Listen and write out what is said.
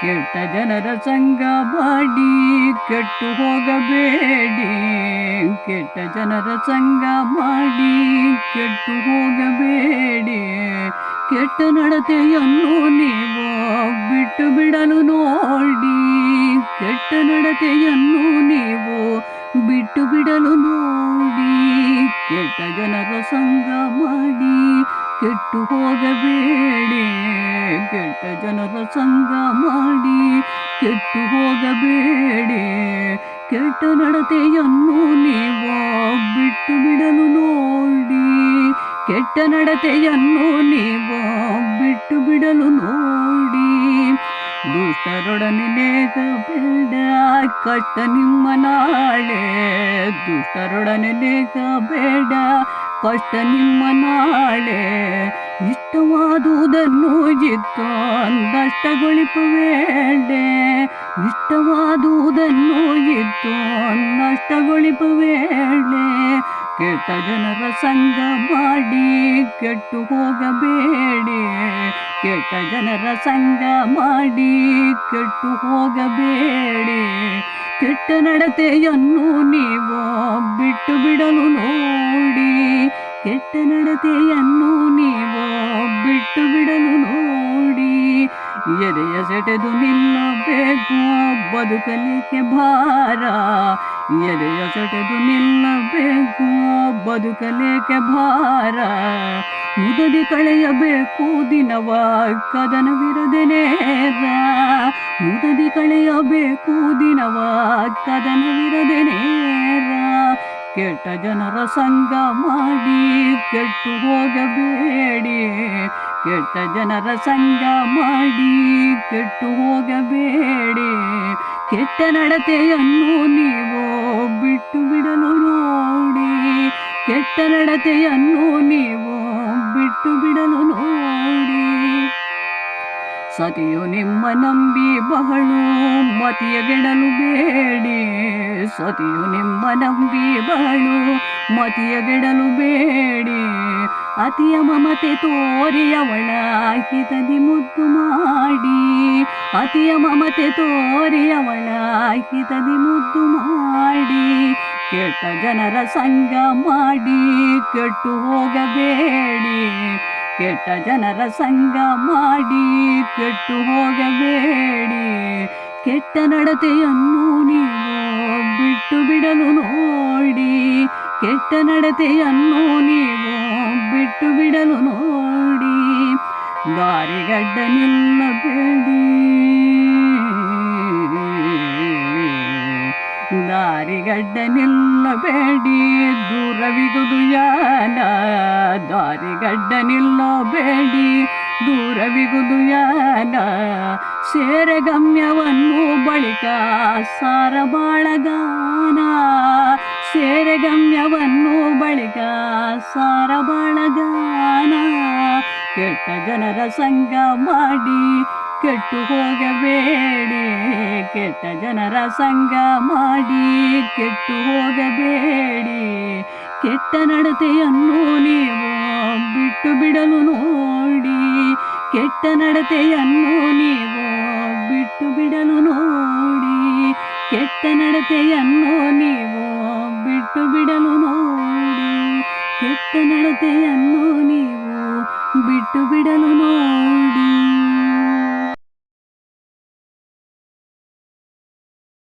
ಕೆಟ್ಟ ಜನರ ಸಂಗ ಮಾಡಿ ಕೆಟ್ಟು ಹೋಗಬೇಡಿ. ಕೆಟ್ಟ ಜನರ ಸಂಗ ಮಾಡಿ ಕೆಟ್ಟು ಹೋಗಬೇಡಿ. ಕೆಟ್ಟ ನಡತೆಯನ್ನು ನೀವು ಬಿಟ್ಟು ಬಿಡಲು ನೋಡಿ. ಕೆಟ್ಟ ನಡತೆಯನ್ನು ನೀವು ಬಿಟ್ಟು ಬಿಡಲು ನೋಡಿ. ಕೆಟ್ಟ ಜನರ ಸಂಗ ಮಾಡಿ ಕೆಟ್ಟು ಹೋಗಬೇಡಿ ಕೆಟ್ಟ ಜನರ ಸಂಘ ಮಾಡಿ. ಕೆಟ್ಟು ಹೋಗಬೇಡಿ ಕೆಟ್ಟ ನಡತೆಯನ್ನು ನೀವು ಬಿಟ್ಟು ಬಿಡಲು ನೋಡಿ. ಕೆಟ್ಟ ನಡತೆಯನ್ನು ನೀವು ಬಿಟ್ಟು ಬಿಡಲು ನೋಡಿ. ದುಷ್ಟರೊಡನೆ ನೇಗ ಕಟ್ಟ ನಿಮ್ಮ ನಾಳೆ. ದುಷ್ಟರೊಡನೆ ನೇಗ ಬೇಡ ಕಷ್ಟ ನಿಮ್ಮ ನಾಳೆ, ಇಷ್ಟವಾದುದನ್ನು ಇತ್ತು ನಷ್ಟಗೊಳಿಪಬೇಡೆ ಇಷ್ಟವಾದುದನ್ನು ಇತ್ತು ನಷ್ಟಗೊಳಿಪಬೇಡೆ ಕೆಟ್ಟ ಜನರ ಸಂಗ ಮಾಡಿ ಕೆಟ್ಟು ಹೋಗಬೇಡಿ, ಕೆಟ್ಟ ಜನರ ಸಂಗ ಮಾಡಿ ಕೆಟ್ಟು ಹೋಗಬೇಡಿ, ಕೆಟ್ಟ ನಡತೆಯನ್ನು ನೀವು ಬಿಟ್ಟು ಬಿಡಲು ನೋಡಿ ನಡತೆಯನ್ನು ನೀವು ಬಿಟ್ಟು ಬಿಡಲು ನೋಡಿ. ಎದೆಯ ಸೆಟೆದು ನಿಲ್ಲಬೇಕು ಬದುಕಲಿಕ್ಕೆ ಭಾರ. ಎದೆಯ ಸೆಟೆದು ನಿಲ್ಲಬೇಕು ಬದುಕಲಿಕ್ಕೆ ಭಾರ. ಮುದದಿ ಕಳೆಯಬೇಕು ದಿನವ ಕದನವಿರದೆ ನೇರ. ಮುದದಿ ಕಳೆಯಬೇಕು ದಿನವ ಕದನವಿರದೆ ನೇರ. ಕೆಟ್ಟ ಜನರ ಸಂಗ ಮಾಡಿ ಕೆಟ್ಟ ಜನರ ಸಂಗ ಮಾಡಿ ಕೆಟ್ಟು ಹೋಗಬೇಡಿ. ಕೆಟ್ಟ ನಡತೆಯನ್ನು ನೀವು ಬಿಟ್ಟು ಬಿಡಲು ನೋಡಿ. ಕೆಟ್ಟ ನಡತೆಯನ್ನು ನೀವು ಬಿಟ್ಟು ಬಿಡಲು ನೋಡಿ. ಸತಿಯು ನಿಮ್ಮ ನಂಬಿ ಬಹಳು ಮತಿಯಗೆಡಲು ಬೇಡಿ. ಸತಿಯು ನಿಮ್ಮ ನಂಬಿ ಬಹಳು ಮತಿಯಗೆಡಲು ಬೇಡಿ. ಅತಿಯ ಮಮತೆ ತೋರಿ ಅವಳ ಹಿತದಿ ಮುದ್ದು ಮಾಡಿ. ಅತಿಯ ಮಮತೆ ತೋರಿ ಅವಳ ಹಿತದಿ ಮುದ್ದು ಮಾಡಿ. ಕೆಟ್ಟ ಜನರ ಸಂಗ ಮಾಡಿ, ಕೆಟ್ಟು ಹೋಗಬೇಡಿ. ಕೆಟ್ಟ ಜನರ ಸಂಗ ಮಾಡಿ, ಕೆಟ್ಟು ಹೋಗಬೇಡಿ. ಕೆಟ್ಟ ನಡತೆಯನ್ನು ನೀವು ಬಿಟ್ಟು ಬಿಡಲು ನೋಡಿ. ಕೆಟ್ಟ ನಡತೆಯನ್ನು ನೀವು ಬಿಡಲು ನೋಡಿ ದಾರಿಗಡ್ಡ ನಿಲ್ಲಬೇಡಿ ದಾರಿಗಡ್ಡ ನಿಲ್ಲಬೇಡಿ ದೂರವಿಗುದು ಯಾನ. ದಾರಿಗಡ್ಡ ನಿಲ್ಲಬೇಡಿ ದೂರವಿಗುದು ಯಾನ ಸೇರೆ ಗಮ್ಯವನ್ನು ಬಳಿಕ ಸಾರ ಬಾಳಗಾನ ಸೇರೆ ಗಮ್ಯವನ್ನು ಬಳಿಕ ಸಾರ ಬಾಳಗಾನ ಕೆಟ್ಟ ಜನರ ಸಂಗ ಮಾಡಿ ಕೆಟ್ಟು ಹೋಗಬೇಡಿ. ಕೆಟ್ಟ ಜನರ ಸಂಗ ಮಾಡಿ ಕೆಟ್ಟು ಹೋಗಬೇಡಿ. ಕೆಟ್ಟ ನಡತೆಯನ್ನು ನೀವು ಬಿಟ್ಟು ಬಿಡಲು ನೋಡಿ. ಕೆಟ್ಟ ನಡತೆಯನ್ನು ನೀವು ಬಿಟ್ಟು ಬಿಡಲು ನೋಡಿ. ಕೆಟ್ಟ ನಡತೆಯನ್ನು ನೀವು ಬಿಟ್ಟು ಬಿಡಲು ನೋಡಿ. ಕೆಟ್ಟ ನಡತೆಯನ್ನು ನೀವು ಬಿಟ್ಟು ಬಿಡಲು ನೋಡಿ.